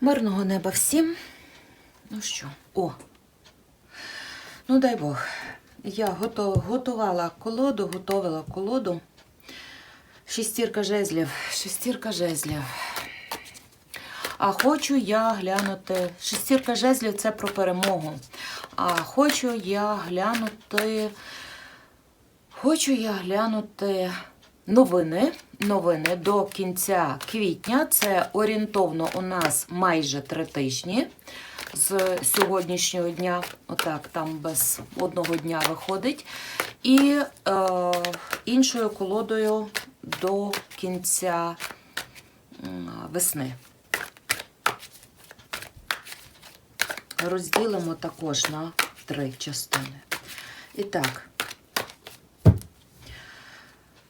Мирного неба всім. Ну що, о. Ну, дай Бог. Я готувала колоду, готувала колоду. Шестірка жезлів, шестірка жезлів. А хочу я глянути. Шестірка жезлів це про перемогу. А хочу я глянути. Хочу я глянути новини. Новини до кінця квітня. Це орієнтовно у нас майже три тижні з сьогоднішнього дня. Отак, там без одного дня виходить. І е, іншою колодою до кінця весни. Розділимо також на три частини. І так.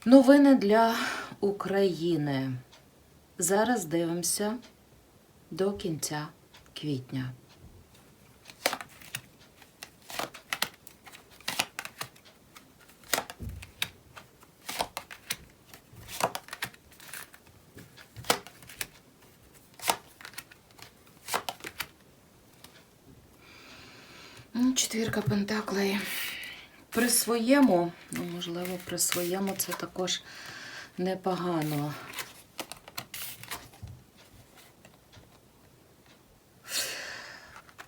Новини для України. Зараз дивимося до кінця квітня. Четвірка пентаклей. При своєму, ну, можливо, при своєму це також непогано.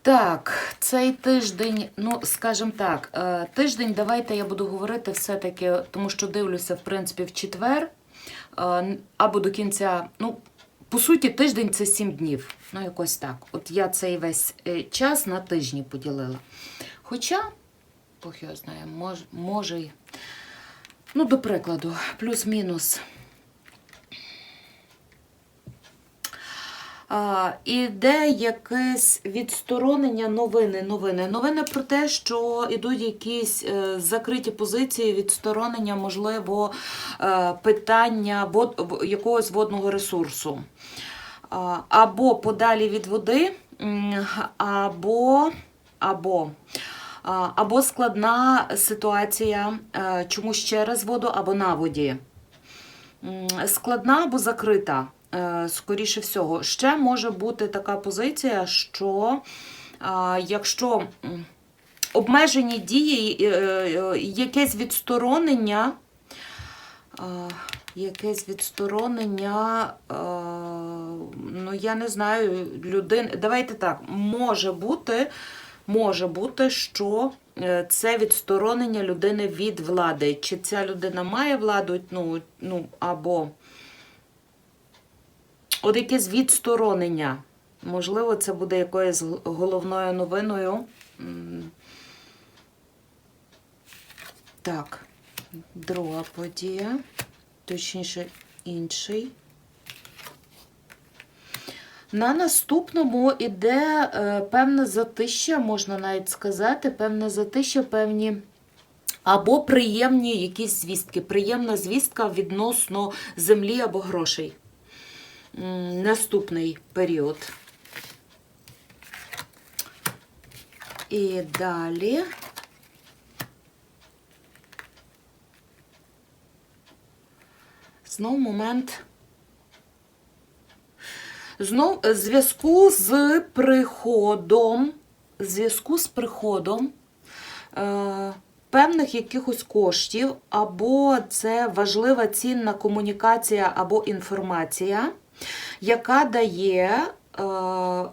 Так, цей тиждень, ну, скажімо так, е, тиждень, давайте я буду говорити все-таки, тому що дивлюся, в принципі, в четвер е, або до кінця, ну, по суті, тиждень це сім днів. Ну, якось так. От я цей весь е, час на тижні поділила. Хоча, Бог його знає, мож, може, й- ну, до прикладу, плюс-мінус. Іде якесь відсторонення новини. Новини. Новини про те, що йдуть якісь е, закриті позиції, відсторонення, можливо, е, питання вод, якогось водного ресурсу. Або подалі від води, або, або, або складна ситуація е, чомусь через воду або на воді. Складна або закрита, е, скоріше всього. Ще може бути така позиція, що якщо обмежені дії, е, якесь відсторонення, якесь відсторонення, ну я не знаю, людини. Давайте так, може бути, може бути, що е, це відсторонення людини від влади. Чи ця людина має владу, ну, ну або от якесь відсторонення. Можливо, це буде якоюсь головною новиною. Так, друга подія, точніше, інший. На наступному іде е, певне затища, можна навіть сказати, певне затища, певні або приємні якісь звістки. Приємна звістка відносно землі або грошей. Наступний період. І далі. Знов момент. Знов е, зв'язку з приходом, зв'язку з приходом е, певних якихось коштів, або це важлива цінна комунікація або інформація, яка дає, е,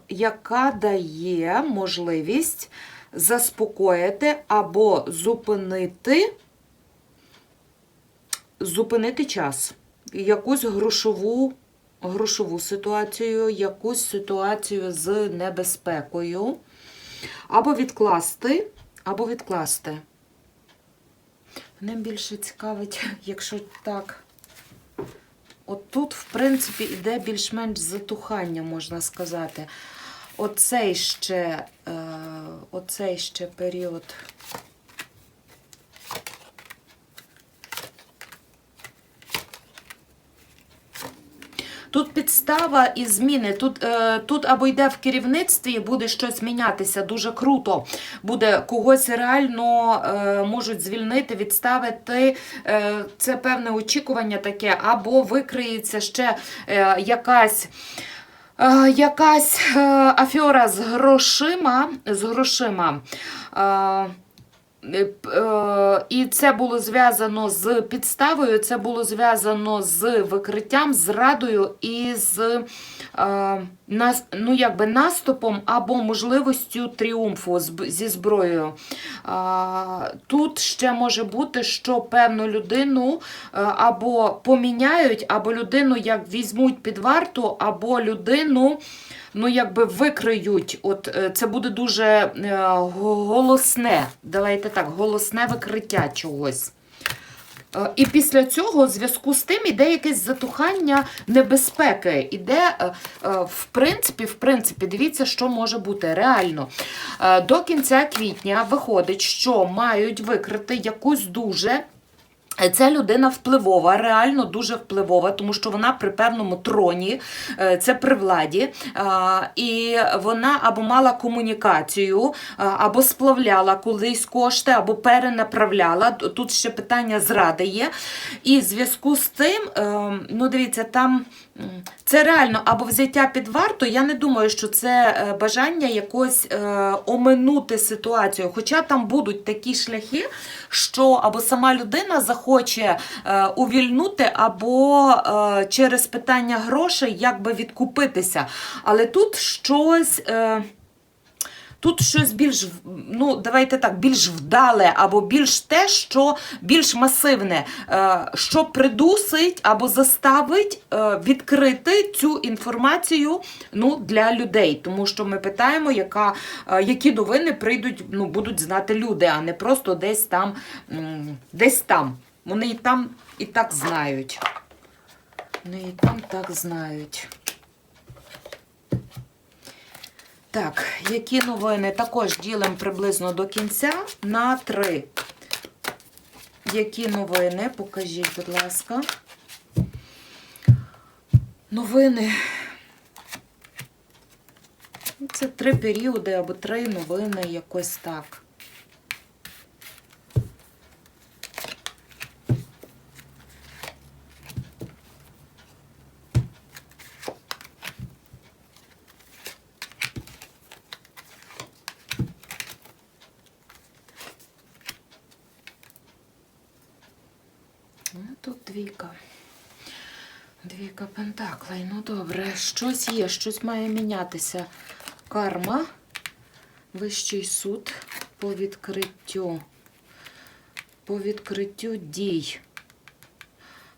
яка дає можливість заспокоїти або зупинити, зупинити час, якусь грошову грошову ситуацію, якусь ситуацію з небезпекою, або відкласти, або відкласти. Мене більше цікавить, якщо так. От тут, в принципі, іде більш-менш затухання, можна сказати. Оцей ще, е, оцей ще період. Тут підстава і зміни. Тут, е, тут або йде в керівництві, буде щось мінятися дуже круто. Буде когось реально е, можуть звільнити, відставити. Е, це певне очікування таке, або викриється ще е, якась. Е, якась е, афера з грошима, з грошима. Е, е, І це було зв'язано з підставою, це було зв'язано з викриттям, зрадою і з е, ну, якби наступом або можливістю тріумфу зі зброєю. Тут ще може бути, що певну людину або поміняють, або людину як візьмуть під варту, або людину ну, якби викриють. От е, це буде дуже е, голосне. Давайте так, голосне викриття чогось. Е, І після цього, в зв'язку з тим, іде якесь затухання небезпеки. Іде, в принципі, в принципі, дивіться, що може бути реально. До кінця квітня виходить, що мають викрити якусь дуже. Е, Ця людина впливова, реально дуже впливова, тому що вона при певному троні, е, це при владі, і вона або мала комунікацію, або сплавляла колись кошти, або перенаправляла. Тут ще питання зради є. І в зв'язку з тим, е, ну дивіться, там це реально або взяття під варту. Я не думаю, що це е, бажання якось е, оминути ситуацію. Хоча там будуть такі шляхи, що або сама людина захоче е, увільнути, або е, через питання грошей якби відкупитися. Але тут щось. Е, Тут щось більш, ну давайте так, більш вдале, або більш те, що більш масивне, е, що придусить або заставить е, відкрити цю інформацію ну, для людей. Тому що ми питаємо, яка, е, які новини прийдуть, ну, будуть знати люди, а не просто десь там, десь там. Вони і там і так знають. Вони і там так знають. Так, які новини також ділимо приблизно до кінця на три. Які новини? Покажіть, будь ласка. Новини. Це три періоди або три новини, якось так. Ну, тут двійка. Двійка пентаклей. Ну добре, щось є, щось має мінятися. Карма, вищий суд по відкриттю. По відкриттю дій.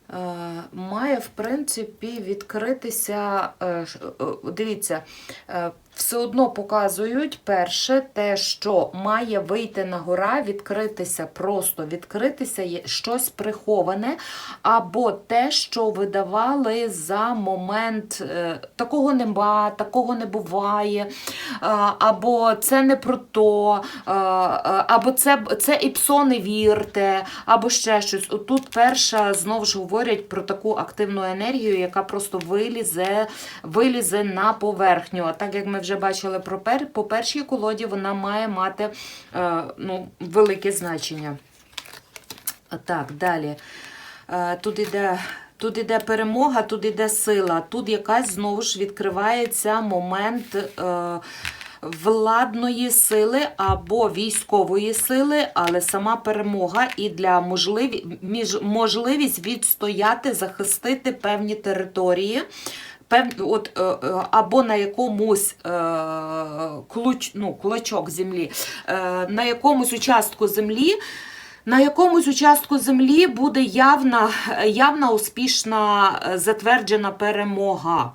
Е, Має, в принципі, відкритися. е, е, Дивіться, все одно показують перше те, що має вийти на гора, відкритися, просто відкритися щось приховане, або те, що видавали за момент е, такого нема, такого не буває, е, або це не про то, е, або це, це і псо не вірте, або ще щось. Тут перша знову ж говорять про таку активну енергію, яка просто вилізе, вилізе на поверхню. А так як ми вже бачили по першій колоді, вона має мати е, ну, велике значення. Так, далі. Е, Тут іде. Тут іде перемога, тут іде сила. Тут якась знову ж відкривається момент е, владної сили або військової сили, але сама перемога і для можливі, між, можливість відстояти, захистити певні території. От, е, е, або на якомусь е, клуч, ну, клочок землі, на якомусь участку землі, на якомусь участку землі буде явна, явна успішна затверджена перемога.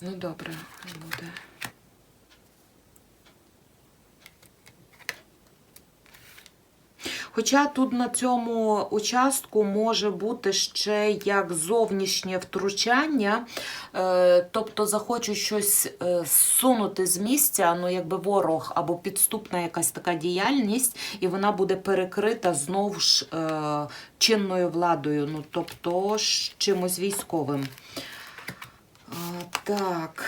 Ну, добре, буде. Хоча тут на цьому участку може бути ще як зовнішнє втручання, е, тобто захочуть щось е, сунути з місця, ну якби ворог або підступна якась така діяльність, і вона буде перекрита знову ж е, чинною владою, ну тобто з чимось військовим. Так.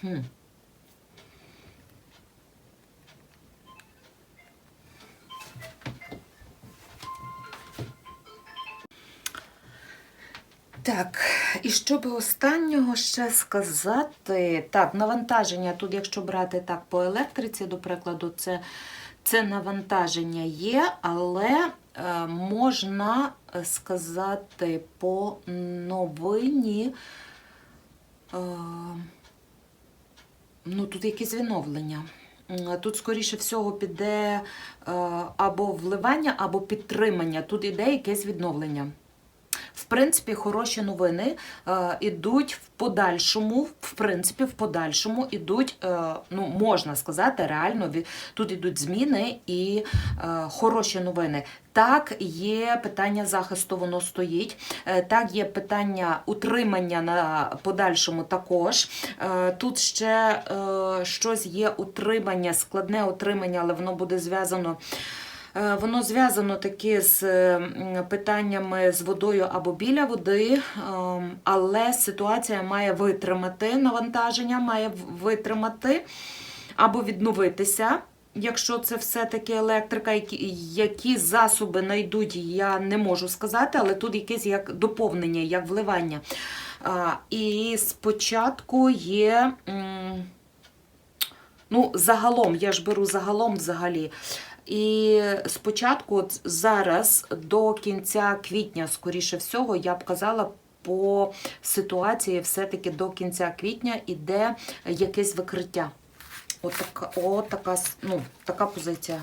Хм. Так, і щоб останнього ще сказати, так, навантаження тут, якщо брати так по електриці, до прикладу, це, це навантаження є, але е, можна сказати по новині. Е, ну, тут якесь відновлення. Тут, скоріше всього, піде е, або вливання, або підтримання. Тут іде якесь відновлення. В принципі, хороші новини е, ідуть в подальшому, в принципі, в подальшому ідуть, е, ну можна сказати, реально тут ідуть зміни і е, хороші новини. Так, є питання захисту, воно стоїть. Так, є питання утримання на подальшому також. Тут ще щось є утримання, складне утримання, але воно буде зв'язано. Е, Воно зв'язано таки з питаннями з водою або біля води, ем, але ситуація має витримати навантаження, має витримати або відновитися. Якщо це все-таки електрика, які, які засоби знайдуть, я не можу сказати, але тут якесь як доповнення, як вливання. А, І спочатку є. Ну, загалом, я ж беру загалом взагалі. І спочатку, от зараз до кінця квітня, скоріше всього, я б казала, по ситуації все-таки до кінця квітня іде якесь викриття. Отака, така, от така, ну, така позиція.